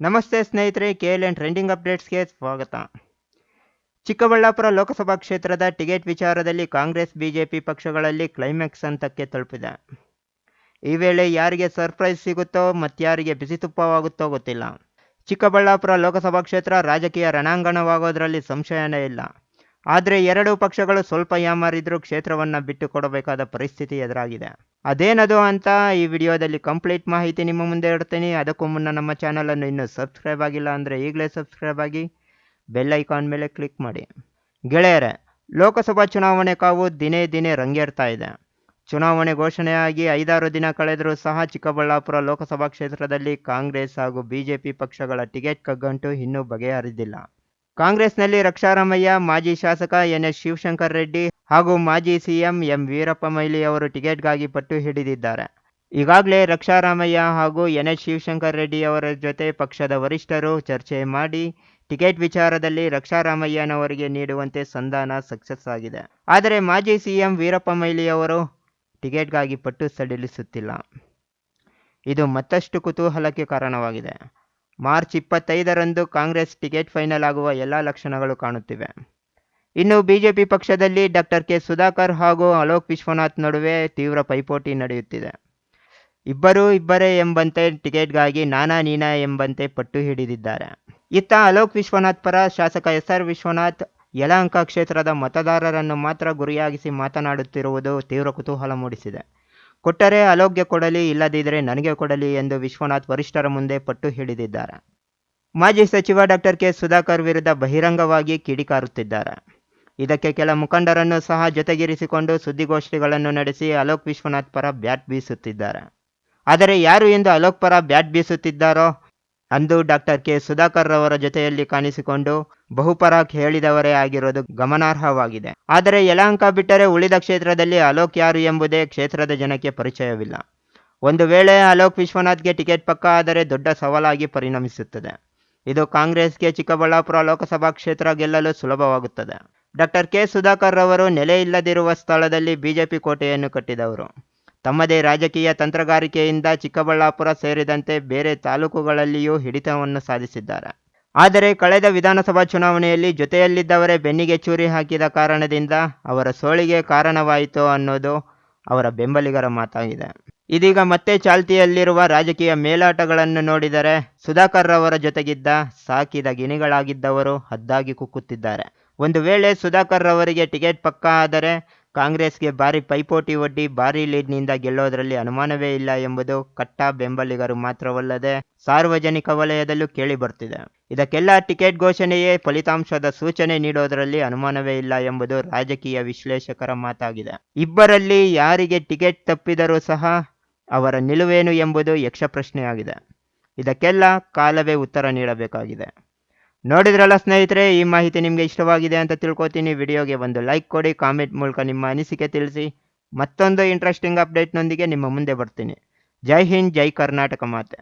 ನಮಸ್ತೆ ಸ್ನೇಹಿತರೆ, K L N trending ಅಪ್ಡೇಟ್ಸ್ಗೆ ಸ್ವಾಗತ. ಚಿಕ್ಕಬಳ್ಳಾಪುರ ಲೋಕಸಭಾ ಕ್ಷೇತ್ರದ ಟಿಕೆಟ್ ವಿಚಾರದಲ್ಲಿ ಕಾಂಗ್ರೆಸ್, ಬಿಜೆಪಿ ಪಕ್ಷಗಳಲ್ಲಿ ಕ್ಲೈಮ್ಯಾಕ್ಸ್ ಹಂತಕ್ಕೆ ತಲುಪಿದೆ. ಈ ವೇಳೆ ಯಾರಿಗೆ ಸರ್ಪ್ರೈಸ್ ಸಿಗುತ್ತೋ, ಮತ್ಯಾರಿಗೆ ಬಿಸಿ ತುಪ್ಪವಾಗುತ್ತೋ ಗೊತ್ತಿಲ್ಲ. ಚಿಕ್ಕಬಳ್ಳಾಪುರ ಲೋಕಸಭಾ ಕ್ಷೇತ್ರ ರಾಜಕೀಯ ರಣಾಂಗಣವಾಗೋದರಲ್ಲಿ ಸಂಶಯನೇ ಇಲ್ಲ. ಆದರೆ ಎರಡೂ ಪಕ್ಷಗಳು ಸ್ವಲ್ಪ ಯಾಮಾರಿದ್ರೂ ಕ್ಷೇತ್ರವನ್ನು ಬಿಟ್ಟು ಕೊಡಬೇಕಾದ ಪರಿಸ್ಥಿತಿ ಎದುರಾಗಿದೆ. ಅದೇನದು ಅಂತ ಈ ವಿಡಿಯೋದಲ್ಲಿ ಕಂಪ್ಲೀಟ್ ಮಾಹಿತಿ ನಿಮ್ಮ ಮುಂದೆ ಇಡ್ತೀನಿ. ಅದಕ್ಕೂ ಮುನ್ನ ನಮ್ಮ ಚಾನಲನ್ನು ಇನ್ನೂ ಸಬ್ಸ್ಕ್ರೈಬ್ ಆಗಿಲ್ಲ ಅಂದರೆ ಈಗಲೇ ಸಬ್ಸ್ಕ್ರೈಬ್ ಆಗಿ ಬೆಲ್ ಐಕಾನ್ ಮೇಲೆ ಕ್ಲಿಕ್ ಮಾಡಿ. ಗೆಳೆಯರೆ, ಲೋಕಸಭಾ ಚುನಾವಣೆ ಕಾವು ದಿನೇ ದಿನೇ ರಂಗೇರ್ತಾ ಇದೆ. ಚುನಾವಣೆ ಘೋಷಣೆಯಾಗಿ ಐದಾರು ದಿನ ಕಳೆದರೂ ಸಹ ಚಿಕ್ಕಬಳ್ಳಾಪುರ ಲೋಕಸಭಾ ಕ್ಷೇತ್ರದಲ್ಲಿ ಕಾಂಗ್ರೆಸ್ ಹಾಗೂ ಬಿಜೆಪಿ ಪಕ್ಷಗಳ ಟಿಕೆಟ್ ಕಗ್ಗಂಟು ಇನ್ನೂ ಬಗೆಹರಿದಿಲ್ಲ. ಕಾಂಗ್ರೆಸ್ನಲ್ಲಿ ರಕ್ಷಾರಾಮಯ್ಯ ಮಾಜಿ ಶಾಸಕ ಎನ್ಎಸ್ ಶಿವಶಂಕರ್ ರೆಡ್ಡಿ ಹಾಗೂ ಮಾಜಿ ಸಿಎಂ ಎಂ. ವೀರಪ್ಪ ಮೊಯ್ಲಿ ಅವರು ಟಿಕೆಟ್ಗಾಗಿ ಪಟ್ಟು ಹಿಡಿದಿದ್ದಾರೆ. ಈಗಾಗಲೇ ರಕ್ಷಾರಾಮಯ್ಯ ಹಾಗೂ ಎನ್ಎಸ್ ಶಿವಶಂಕರ್ ರೆಡ್ಡಿ ಅವರ ಜೊತೆ ಪಕ್ಷದ ವರಿಷ್ಠರು ಚರ್ಚೆ ಮಾಡಿ ಟಿಕೆಟ್ ವಿಚಾರದಲ್ಲಿ ರಕ್ಷಾರಾಮಯ್ಯನವರಿಗೆ ನೀಡುವಂತೆ ಸಂಧಾನ ಸಕ್ಸಸ್ ಆಗಿದೆ. ಆದರೆ ಮಾಜಿ ಸಿಎಂ ವೀರಪ್ಪ ಮೊಯ್ಲಿ ಅವರು ಟಿಕೆಟ್ಗಾಗಿ ಪಟ್ಟು ಸಡಿಲಿಸುತ್ತಿಲ್ಲ. ಇದು ಮತ್ತಷ್ಟು ಕುತೂಹಲಕ್ಕೆ ಕಾರಣವಾಗಿದೆ. ಮಾರ್ಚ್ ಇಪ್ಪತ್ತೈದರಂದು ಕಾಂಗ್ರೆಸ್ ಟಿಕೆಟ್ ಫೈನಲ್ ಆಗುವ ಎಲ್ಲ ಲಕ್ಷಣಗಳು ಕಾಣುತ್ತಿವೆ. ಇನ್ನು ಬಿಜೆಪಿ ಪಕ್ಷದಲ್ಲಿ ಡಾಕ್ಟರ್ ಕೆ ಸುಧಾಕರ್ ಹಾಗೂ ಅಲೋಕ್ ವಿಶ್ವನಾಥ್ ನಡುವೆ ತೀವ್ರ ಪೈಪೋಟಿ ನಡೆಯುತ್ತಿದೆ. ಇಬ್ಬರೂ ಇಬ್ಬರೇ ಎಂಬಂತೆ ಟಿಕೆಟ್ಗಾಗಿ ನಾನಾ ನೀನಾ ಎಂಬಂತೆ ಪಟ್ಟು ಹಿಡಿದಿದ್ದಾರೆ. ಇತ್ತ ಅಲೋಕ್ ವಿಶ್ವನಾಥ್ ಪರ ಶಾಸಕ ಎಸ್ ಆರ್ ವಿಶ್ವನಾಥ್ ಯಲಹಂಕ ಕ್ಷೇತ್ರದ ಮತದಾರರನ್ನು ಮಾತ್ರ ಗುರಿಯಾಗಿಸಿ ಮಾತನಾಡುತ್ತಿರುವುದು ತೀವ್ರ ಕುತೂಹಲ ಮೂಡಿಸಿದೆ. ಕೊಟ್ಟರೆ ಅಲೋಗ್ಯ ಕೊಡಲಿ ಇಲ್ಲದಿದ್ದರೆ ನನಗೆ ಕೊಡಲಿ ಎಂದು ವಿಶ್ವನಾಥ್ ವರಿಷ್ಠರ ಮುಂದೆ ಪಟ್ಟು ಹಿಡಿದಿದ್ದಾರೆ. ಮಾಜಿ ಸಚಿವ ಡಾಕ್ಟರ್ ಕೆ. ಸುಧಾಕರ್ ವಿರುದ್ಧ ಬಹಿರಂಗವಾಗಿ ಕಿಡಿಕಾರುತ್ತಿದ್ದಾರೆ. ಇದಕ್ಕೆ ಕೆಲ ಮುಖಂಡರನ್ನು ಸಹ ಜೊತೆಗಿರಿಸಿಕೊಂಡು ಸುದ್ದಿಗೋಷ್ಠಿಗಳನ್ನು ನಡೆಸಿ ಅಲೋಕ್ ವಿಶ್ವನಾಥ್ ಪರ ಬ್ಯಾಟ್ ಬೀಸುತ್ತಿದ್ದಾರೆ. ಆದರೆ ಯಾರು ಎಂದು ಅಲೋಕ್ ಪರ ಬ್ಯಾಟ್ ಬೀಸುತ್ತಿದ್ದಾರೋ ಅಂದು ಡಾಕ್ಟರ್ ಕೆ. ಸುಧಾಕರ್ ರವರ ಜೊತೆಯಲ್ಲಿ ಕಾಣಿಸಿಕೊಂಡು ಬಹುಪರಾಕ್ ಹೇಳಿದವರೇ ಆಗಿರೋದು ಗಮನಾರ್ಹವಾಗಿದೆ. ಆದರೆ ಯಲಹಂಕ ಬಿಟ್ಟರೆ ಉಳಿದ ಕ್ಷೇತ್ರದಲ್ಲಿ ಅಲೋಕ್ ಯಾರು ಎಂಬುದೇ ಕ್ಷೇತ್ರದ ಜನಕ್ಕೆ ಪರಿಚಯವಿಲ್ಲ. ಒಂದು ವೇಳೆ ಅಲೋಕ್ ವಿಶ್ವನಾಥ್ಗೆ ಟಿಕೆಟ್ ಪಕ್ಕ ಆದರೆ ದೊಡ್ಡ ಸವಾಲಾಗಿ ಪರಿಣಮಿಸುತ್ತದೆ. ಇದು ಕಾಂಗ್ರೆಸ್ಗೆ ಚಿಕ್ಕಬಳ್ಳಾಪುರ ಲೋಕಸಭಾ ಕ್ಷೇತ್ರ ಗೆಲ್ಲಲು ಸುಲಭವಾಗುತ್ತದೆ. Doctor K. ಸುಧಾಕರ್ ರವರು ನೆಲೆ ಇಲ್ಲದಿರುವ ಸ್ಥಳದಲ್ಲಿ ಬಿಜೆಪಿ ಕೋಟೆಯನ್ನು ಕಟ್ಟಿದವರು. ತಮ್ಮದೇ ರಾಜಕೀಯ ತಂತ್ರಗಾರಿಕೆಯಿಂದ ಚಿಕ್ಕಬಳ್ಳಾಪುರ ಸೇರಿದಂತೆ ಬೇರೆ ತಾಲೂಕುಗಳಲ್ಲಿಯೂ ಹಿಡಿತವನ್ನು ಸಾಧಿಸಿದ್ದಾರೆ. ಆದರೆ ಕಳೆದ ವಿಧಾನಸಭಾ ಚುನಾವಣೆಯಲ್ಲಿ ಜೊತೆಯಲ್ಲಿದ್ದವರೇ ಬೆನ್ನಿಗೆ ಚೂರಿ ಹಾಕಿದ ಕಾರಣದಿಂದ ಅವರ ಸೋಳಿಗೆ ಕಾರಣವಾಯಿತು ಅನ್ನೋದು ಅವರ ಬೆಂಬಲಿಗರ ಮಾತಾಗಿದೆ. ಇದೀಗ ಮತ್ತೆ ಚಾಲ್ತಿಯಲ್ಲಿರುವ ರಾಜಕೀಯ ಮೇಲಾಟಗಳನ್ನು ನೋಡಿದರೆ ಸುಧಾಕರ್ ರವರ ಜೊತೆಗಿದ್ದ ಸಾಕಿದ ಗಿಣಿಗಳಾಗಿದ್ದವರು ಹದ್ದಾಗಿ ಕುಕ್ಕುತ್ತಿದ್ದಾರೆ. ಒಂದು ವೇಳೆ ಸುಧಾಕರ್ ರವರಿಗೆ ಟಿಕೆಟ್ ಪಕ್ಕಾ ಆದರೆ ಕಾಂಗ್ರೆಸ್ಗೆ ಭಾರೀ ಪೈಪೋಟಿ ಒಡ್ಡಿ ಭಾರಿ ಲೀಡ್ನಿಂದ ಗೆಲ್ಲೋದರಲ್ಲಿ ಅನುಮಾನವೇ ಇಲ್ಲ ಎಂಬುದು ಕಟ್ಟಾಬೆಂಬಲಿಗರು ಮಾತ್ರವಲ್ಲದೆ ಸಾರ್ವಜನಿಕ ವಲಯದಲ್ಲೂ ಕೇಳಿ ಬರ್ತಿದೆ. ಇದಕ್ಕೆಲ್ಲ ಟಿಕೆಟ್ ಘೋಷಣೆಯೇ ಫಲಿತಾಂಶದ ಸೂಚನೆ ನೀಡೋದರಲ್ಲಿ ಅನುಮಾನವೇ ಇಲ್ಲ ಎಂಬುದು ರಾಜಕೀಯ ವಿಶ್ಲೇಷಕರ ಮಾತಾಗಿದೆ. ಇಬ್ಬರಲ್ಲಿ ಯಾರಿಗೆ ಟಿಕೆಟ್ ತಪ್ಪಿದರೂ ಸಹ ಅವರ ನಿಲುವೇನು ಎಂಬುದು ಯಕ್ಷಪ್ರಶ್ನೆಯಾಗಿದೆ. ಇದಕ್ಕೆಲ್ಲ ಕಾಲವೇ ಉತ್ತರ ನೀಡಬೇಕಾಗಿದೆ. ನೋಡಿದ್ರಲ್ಲ ಸ್ನೇಹಿತರೆ, ಈ ಮಾಹಿತಿ ನಿಮಗೆ ಇಷ್ಟವಾಗಿದೆ ಅಂತ ತಿಳ್ಕೊತೀನಿ. ವಿಡಿಯೋಗೆ ಒಂದು ಲೈಕ್ ಕೊಡಿ, ಕಾಮೆಂಟ್ ಮೂಲಕ ನಿಮ್ಮ ಅನಿಸಿಕೆ ತಿಳಿಸಿ. ಮತ್ತೊಂದು ಇಂಟ್ರೆಸ್ಟಿಂಗ್ ಅಪ್ಡೇಟ್ನೊಂದಿಗೆ ನಿಮ್ಮ ಮುಂದೆ ಬರ್ತೀನಿ. ಜೈ ಹಿಂದ್, ಜೈ ಕರ್ನಾಟಕ ಮಾತೆ.